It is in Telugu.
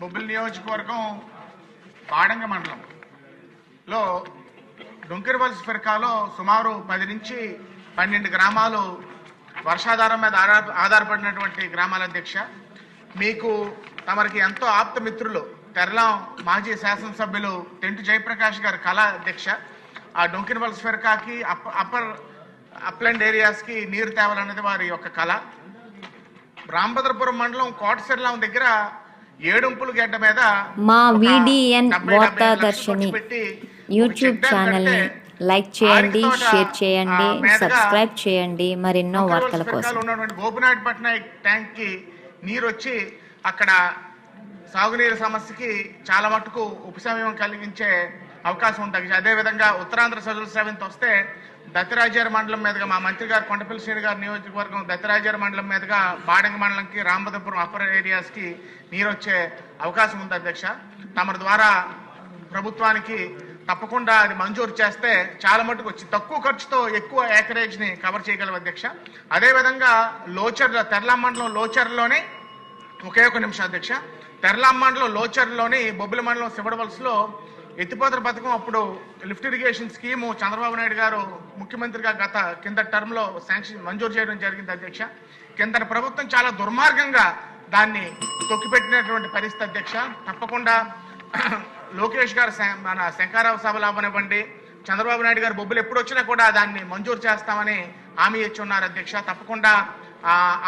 బొబ్బిలి నియోజకవర్గం బాడంగ మండలంలో డొంకిరవలస ఫిర్కాలో సుమారు పది నుంచి పన్నెండు గ్రామాలు వర్షాధారం మీద ఆధార ఆధారపడినటువంటి గ్రామాల అధ్యక్ష. మీకు తమరికి ఎంతో ఆప్త మిత్రులు తెరలాం మాజీ శాసనసభ్యులు టెంటు జయప్రకాష్ గారి కళా అధ్యక్ష. ఆ డొంకిరవలస ఫిర్కాకి అప్ అప్పర్ అప్లాండ్ ఏరియాస్కి నీరు తేవాలన్నది వారి యొక్క కళ. రామభద్రపురం మండలం కోటసెర్లాం దగ్గర ఏడుంపుల గడ్డ మీద మా విడిఎన్ వార్తాదర్శిని యూట్యూబ్ ఛానల్ని లైక్ చేయండి షేర్ చేయండి సబ్స్క్రైబ్ చేయండి మరెన్నో వార్తల కోసం. ఉన్నటువంటి గోపినాథ్ పట్నాయక్ ట్యాంక్కి నీరు వచ్చి అక్కడ సాగునీరు సమస్యకి చాలా మటుకు ఉపశమనం కలిగించే అవకాశం ఉంటుంది. అదే విధంగా ఉత్తరాంధ్ర సజుల సేవంత వస్తే దత్తరాజారి మండలం మీదుగా మా మంత్రి గారు కొండపల్లి శ్రీని గారి నియోజకవర్గం దత్తరాజారి మండలం మీదుగా బాడంగ మండలంకి రాంబదపురం అప్పర్ ఏరియాస్కి నీరు వచ్చే అవకాశం ఉంది అధ్యక్ష. తమ ద్వారా ప్రభుత్వానికి తప్పకుండా అది మంజూరు చేస్తే చాలా మటుకు వచ్చి తక్కువ ఖర్చుతో ఎక్కువ ఏకరేజ్ని కవర్ చేయగలం అధ్యక్ష. అదేవిధంగా లోచర్ల తెరలా మండలం లోచర్లోనే ఒకే ఒక నిమిషం అధ్యక్ష. తెరలా మండలం లోచర్లోని బొబ్బిలి మండలం శివడవలసలో ఎత్తిపోతల పథకం అప్పుడు lift irrigation scheme Chandrababu Naidu గారు ముఖ్యమంత్రిగా గత కింద టర్మ్లో శాంక్షన్ మంజూరు చేయడం జరిగింది అధ్యక్ష. కింద ప్రభుత్వం చాలా దుర్మార్గంగా దాన్ని తొక్కిపెట్టినటువంటి పరిస్థితి అధ్యక్ష. తప్పకుండా లోకేష్ గారు మన శంకారావు సభలు అవ్వనివ్వండి. చంద్రబాబు నాయుడు గారు బొబ్బులు ఎప్పుడు వచ్చినా కూడా దాన్ని మంజూరు చేస్తామని హామీ ఇచ్చి ఉన్నారు అధ్యక్ష. తప్పకుండా